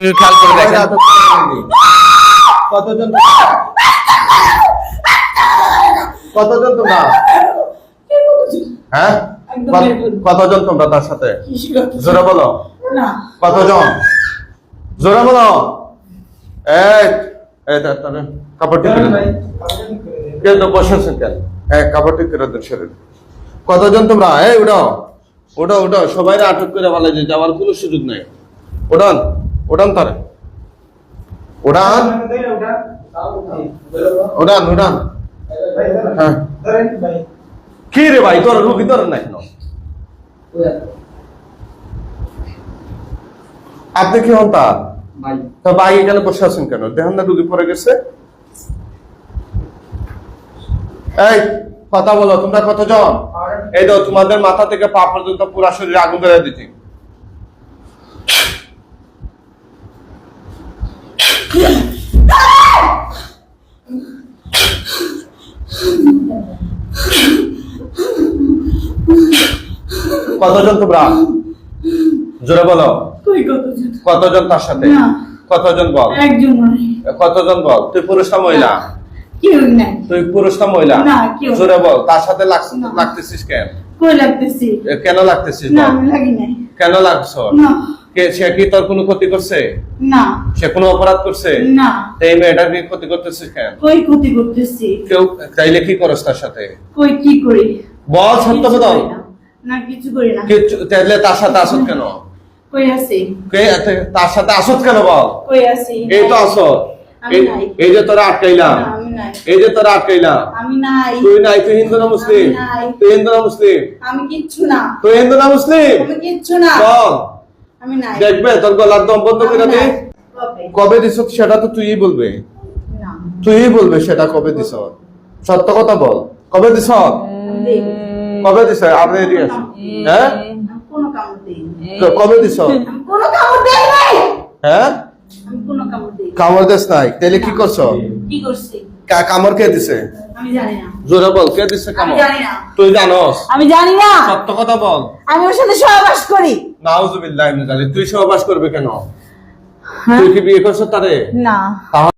খেয়াল করে দেখেন। কতজন কতজন তোমরা? হ্যাঁ। কতজন তোমরা তার সাথে? জোরে বলো। কতজন? জোরে বলো। কাপড় ঠিক কেন তো বসেছেন কেন? হ্যাঁ কাপড় ঠিক করে দেন। শরীর কতজন তোমরা? এই উঠাও। ওটা ওটা সবাই আটক করে বলে যে যাওয়ার কোনো সুযোগ নেই। ওড়ান ওড়ান তারে। ওড়ান ওড়ান ওড়ান হ্যাঁ। কি রে ভাই তোর রুগী তোর না কেন? আপনি কি হন তার? তো ভাই এখানে বসে আছেন কেন? দেখেন না রুগী পড়ে গেছে। এই কথা বলো তোমরা কতজন? এই তো তোমাদের মাথা থেকে পা পর্যন্ত পুরা শরীরে আগুন ধরে দিচ্ছি। কতজন তোমরা? জোরে বলো। কতজন? কতজন তার সাথে। কতজন বল? কতজন বল? তুই পুরুষ না মহিলা? তুই পুরুষ না মহিলা। জোরে বল তার সাথে লাগতেছিস কেন? কেন লাগতেছিস কেন লাগছ? কে সে কি তোর কোনো ক্ষতি করছে? না। সে কোনো অপরাধ করছে? না। এই মেয়েটার কি ক্ষতি করতেছিস কেন? কই ক্ষতি করতেছি? কেউ চাইলে কি করস তার সাথে? কই কি করি? বল সত্য কথা। না। না কিছু করি না। কিছু চাইলে তার সাথে আসত কেন? কই আছি? কে তার সাথে আসত কেন বল? কই আছি? এই তো আসত। এই- যে তোরা আটকাইলাম। এই যে তোরা আটকাইলাম। আমি নাই। তুই নাই তুই হিন্দু না মুসলিম? তুই হিন্দু না মুসলিম? আমি কিচ্ছু না। তুই হিন্দু না মুসলিম? আমি কিচ্ছু না। বল। আমি নাই। দেখবে তোর গলার দম বন্ধ করে দে। কবে? দিছ সেটা তো তুই বলবে। তুই বলবে সেটা কবে দিছ। সত্য কথা বল। কবে দিছ? দেইনি। কবে দিছ আপনি এদিকে আসুন। হ্যাঁ কোনো কামড় দেইনি। কবে দিছ কোনো কামড় দেই নাই। হ্যাঁ আমি কোনো কামড় দেই কামড় দেশ নাই। তাহলে কি করছ? কি করছি? কা- কামড় কে দিছে? আমি জানি না। জোরে বল কে দিছে আমি জানি না। তুই জানোস। আমি জানি না। সত্য কথা বল। আমি ওর সাথে সহবাস করি। নাউজুবিল্লাহ ইমিন জালিক। তুই সহবাস করবে কেন? হ্যাঁ? তুই কি বিয়ে করছ তারে? না। তাহলে